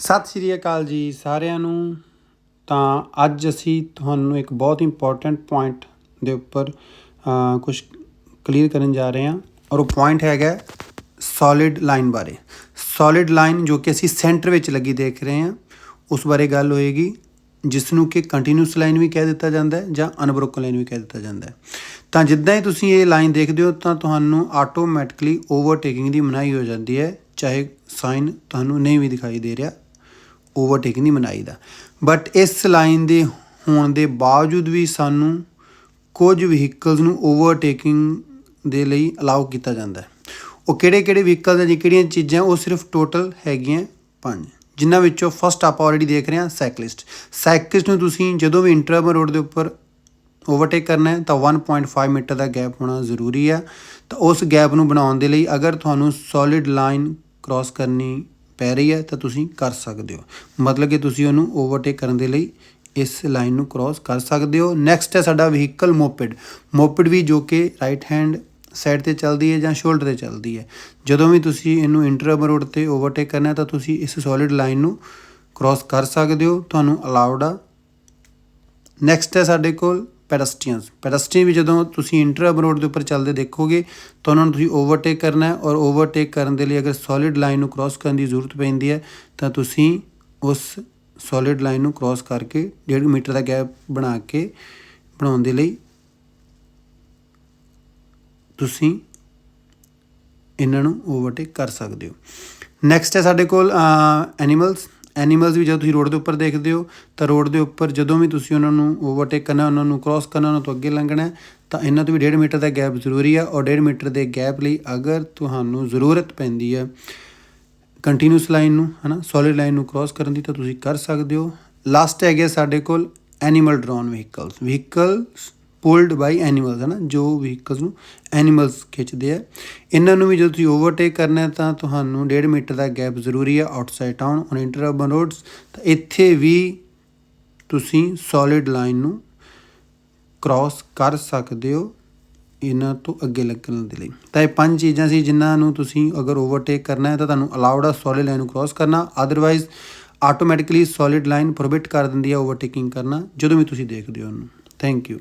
ਸਤਿ ਸ਼੍ਰੀ ਅਕਾਲ ਜੀ ਸਾਰਿਆਂ ਨੂੰ। ਤਾਂ ਅੱਜ ਅਸੀਂ ਤੁਹਾਨੂੰ ਇੱਕ ਬਹੁਤ ਇੰਪੋਰਟੈਂਟ ਪੁਆਇੰਟ ਦੇ ਉੱਪਰ ਕੁਝ ਕਲੀਅਰ ਕਰਨ ਜਾ ਰਹੇ ਹਾਂ ਔਰ ਉਹ ਪੁਆਇੰਟ ਹੈਗਾ ਸੋਲਿਡ ਲਾਈਨ ਬਾਰੇ। ਸੋਲਿਡ ਲਾਈਨ ਜੋ ਕਿ ਅਸੀਂ ਸੈਂਟਰ ਵਿੱਚ ਲੱਗੀ ਦੇਖ ਰਹੇ ਹਾਂ, ਉਸ ਬਾਰੇ ਗੱਲ ਹੋਏਗੀ ਜਿਸ ਨੂੰ ਕਿ ਕੰਟੀਨਿਊਸ ਲਾਈਨ ਵੀ ਕਹਿ ਦਿੱਤਾ ਜਾਂਦਾ ਹੈ ਜਾਂ ਅਨਬ੍ਰੋਕਨ ਲਾਈਨ ਵੀ ਕਹਿ ਦਿੱਤਾ ਜਾਂਦਾ ਹੈ। ਤਾਂ ਜਿੱਦਾਂ ਹੀ ਤੁਸੀਂ ਇਹ ਲਾਈਨ ਦੇਖਦੇ ਹੋ ਤਾਂ ਤੁਹਾਨੂੰ ਆਟੋਮੈਟਿਕਲੀ ਓਵਰਟੇਕਿੰਗ ਦੀ ਮਨਾਹੀ ਹੋ ਜਾਂਦੀ ਹੈ, ਚਾਹੇ ਸਾਈਨ ਤੁਹਾਨੂੰ ਨਹੀਂ ਵੀ ਦਿਖਾਈ ਦੇ ਰਿਹਾ। ਓਵਰਟੇਕ ਨਹੀਂ ਮਨਾਹੀ ਬਟ ਇਸ ਲਾਈਨ ਦੇ ਹੋਣ ਦੇ ਬਾਵਜੂਦ ਵੀ ਸਾਨੂੰ ਕੁਝ ਵਹੀਕਲਸ ਨੂੰ ਓਵਰਟੇਕਿੰਗ ਦੇ ਲਈ ਅਲਾਉ ਕੀਤਾ ਜਾਂਦਾ ਹੈ। ਉਹ ਕਿਹੜੇ ਕਿਹੜੇ ਵਹੀਕਲ ਜਾਂ ਕਿਹੜੀਆਂ ਚੀਜ਼ਾਂ, ਉਹ ਸਿਰਫ ਟੋਟਲ ਹੈਗੀਆਂ ਪੰਜ, ਜਿਨ੍ਹਾਂ ਵਿੱਚੋਂ ਫਸਟ ਆਪਾਂ ਆਲਰੇਡੀ ਦੇਖ ਰਹੇ ਹਾਂ ਸਾਈਕਲਿਸਟ ਸਾਈਕਲਿਸਟ ਨੂੰ ਤੁਸੀਂ ਜਦੋਂ ਵੀ ਇੰਟਰਵਲ ਰੋਡ ਦੇ ਉੱਪਰ ਓਵਰਟੇਕ ਕਰਨਾ ਹੈ, ਤਾਂ 1.5 ਮੀਟਰ ਦਾ ਗੈਪ ਹੋਣਾ ਜ਼ਰੂਰੀ ਹੈ। ਤਾਂ ਉਸ ਗੈਪ ਨੂੰ ਬਣਾਉਣ ਦੇ ਲਈ ਅਗਰ ਤੁਹਾਨੂੰ ਸੋਲਿਡ ਲਾਈਨ ਕ੍ਰਾਸ ਕਰਨੀ ਪੈ ਰਹੀ ਹੈ, ਤਾਂ ਤੁਸੀਂ ਕਰ ਸਕਦੇ ਹੋ। ਮਤਲਬ ਕਿ ਤੁਸੀਂ ਉਹਨੂੰ ਓਵਰਟੇਕ ਕਰਨ ਦੇ ਲਈ ਇਸ ਲਾਈਨ ਨੂੰ ਕ੍ਰਾਸ ਕਰ ਸਕਦੇ ਹੋ। ਨੈਕਸਟ ਹੈ ਸਾਡਾ ਵਹੀਕਲ ਮੋਪਿਡ ਮੋਪਿਡ ਵੀ ਜੋ ਕਿ ਰਾਈਟ ਹੈਂਡ ਸਾਈਡ ਤੇ ਚੱਲਦੀ ਹੈ ਜਾਂ ਸ਼ੋਲਡਰ ਤੇ ਚੱਲਦੀ ਹੈ। ਜਦੋਂ ਵੀ ਤੁਸੀਂ ਇਹਨੂੰ ਇੰਟਰਬ ਰੋਡ ਤੇ ਓਵਰਟੇਕ ਕਰਨਾ ਤਾਂ ਤੁਸੀਂ ਇਸ ਸੋਲਿਡ ਲਾਈਨ ਨੂੰ ਕ੍ਰਾਸ ਕਰ ਸਕਦੇ ਹੋ। ਤੁਹਾਨੂੰ ਅਲਾਉਡ ਆ। ਨੈਕਸਟ ਹੈ ਸਾਡੇ ਕੋਲ ਪੈਡਸਟਰੀਅਨਸ ਪੈਡਸਟਰੀਅਨ ਵੀ ਜਦੋਂ ਤੁਸੀਂ ਇੰਟਰਬ ਰੋਡ ਦੇ ਉੱਪਰ ਚੱਲਦੇ ਦੇਖੋਗੇ, ਤਾਂ ਉਹਨਾਂ ਨੂੰ ਤੁਸੀਂ ਓਵਰਟੇਕ ਕਰਨਾ ਹੈ ਔਰ ਓਵਰਟੇਕ ਕਰਨ ਦੇ ਲਈ ਅਗਰ ਸੋਲਿਡ ਲਾਈਨ ਨੂੰ ਕ੍ਰਾਸ ਕਰਨ ਦੀ ਜ਼ਰੂਰਤ ਪੈਂਦੀ ਹੈ, ਤਾਂ ਤੁਸੀਂ ਉਸ ਸੋਲਿਡ ਲਾਈਨ ਨੂੰ ਕ੍ਰਾਸ ਕਰਕੇ 1.5 ਮੀਟਰ ਦਾ ਗੈਪ ਬਣਾ ਕੇ ਬਣਾਉਣ ਦੇ ਲਈ ਤੁਸੀਂ ਇਹਨਾਂ ਨੂੰ ਓਵਰਟੇਕ ਕਰ ਸਕਦੇ ਹੋ। ਨੈਕਸਟ ਹੈ ਸਾਡੇ ਕੋਲ ਐਨੀਮਲਸ। ਐਨੀਮਲਸ ਵੀ ਜਦੋਂ ਤੁਸੀਂ ਰੋਡ ਦੇ ਉੱਪਰ ਦੇਖਦੇ ਹੋ, ਤਾਂ ਰੋਡ ਦੇ ਉੱਪਰ ਜਦੋਂ ਵੀ ਤੁਸੀਂ ਉਹਨਾਂ ਨੂੰ ਓਵਰਟੇਕ ਕਰਨਾ, ਉਹਨਾਂ ਨੂੰ ਕ੍ਰਾਸ ਕਰਨਾ, ਉਹਨਾਂ ਤੋਂ ਅੱਗੇ ਲੰਘਣਾ, ਤਾਂ ਇਹਨਾਂ ਤੋਂ ਵੀ 1.5 ਮੀਟਰ ਦਾ ਗੈਪ ਜ਼ਰੂਰੀ ਹੈ ਔਰ 1.5 ਮੀਟਰ ਦੇ ਗੈਪ ਲਈ ਅਗਰ ਤੁਹਾਨੂੰ ਜ਼ਰੂਰਤ ਪੈਂਦੀ ਹੈ ਕੰਟੀਨਿਊਸ ਲਾਈਨ ਨੂੰ, ਹਨਾ ਸੋਲਿਡ ਲਾਈਨ ਨੂੰ ਕ੍ਰਾਸ ਕਰਨ ਦੀ, ਤਾਂ ਤੁਸੀਂ ਕਰ ਸਕਦੇ ਹੋ। ਲਾਸਟ ਹੈਗੇ ਸਾਡੇ ਕੋਲ animal drawn vehicles vehicles pulled by animals ਹੈ ਨਾ, ਜੋ ਵਹੀਕਲਸ ਨੂੰ ਐਨੀਮਲਸ ਖਿੱਚਦੇ ਆ। ਇਹਨਾਂ ਨੂੰ ਵੀ ਜਦੋਂ ਤੁਸੀਂ ਓਵਰਟੇਕ ਕਰਨਾ ਹੈ ਤਾਂ ਤੁਹਾਨੂੰ 1.5 ਮੀਟਰ ਦਾ ਗੈਪ ਜ਼ਰੂਰੀ ਹੈ outside town on interurban roads ਤਾਂ ਇੱਥੇ ਵੀ ਤੁਸੀਂ ਸੋਲਿਡ ਲਾਈਨ ਨੂੰ ਕ੍ਰਾਸ ਕਰ ਸਕਦੇ ਹੋ ਇਹਨਾਂ ਤੋਂ ਅੱਗੇ ਲੱਗਣ ਦੇ ਲਈ। ਤਾਂ ਇਹ ਪੰਜ ਚੀਜ਼ਾਂ ਸੀ ਜਿਨ੍ਹਾਂ ਨੂੰ ਤੁਸੀਂ ਅਗਰ ਓਵਰਟੇਕ ਕਰਨਾ ਹੈ ਤਾਂ ਤੁਹਾਨੂੰ ਅਲਾਉਡ ਆ ਸੋਲਿਡ ਲਾਈਨ ਨੂੰ ਕ੍ਰਾਸ ਕਰਨਾ। Otherwise automatically solid line prohibit ਕਰ ਦਿੰਦੀ ਹੈ ਓਵਰਟੇਕਿੰਗ ਕਰਨਾ, ਜਦੋਂ ਵੀ ਤੁਸੀਂ ਦੇਖਦੇ ਹੋ ਉਹਨੂੰ। Thank you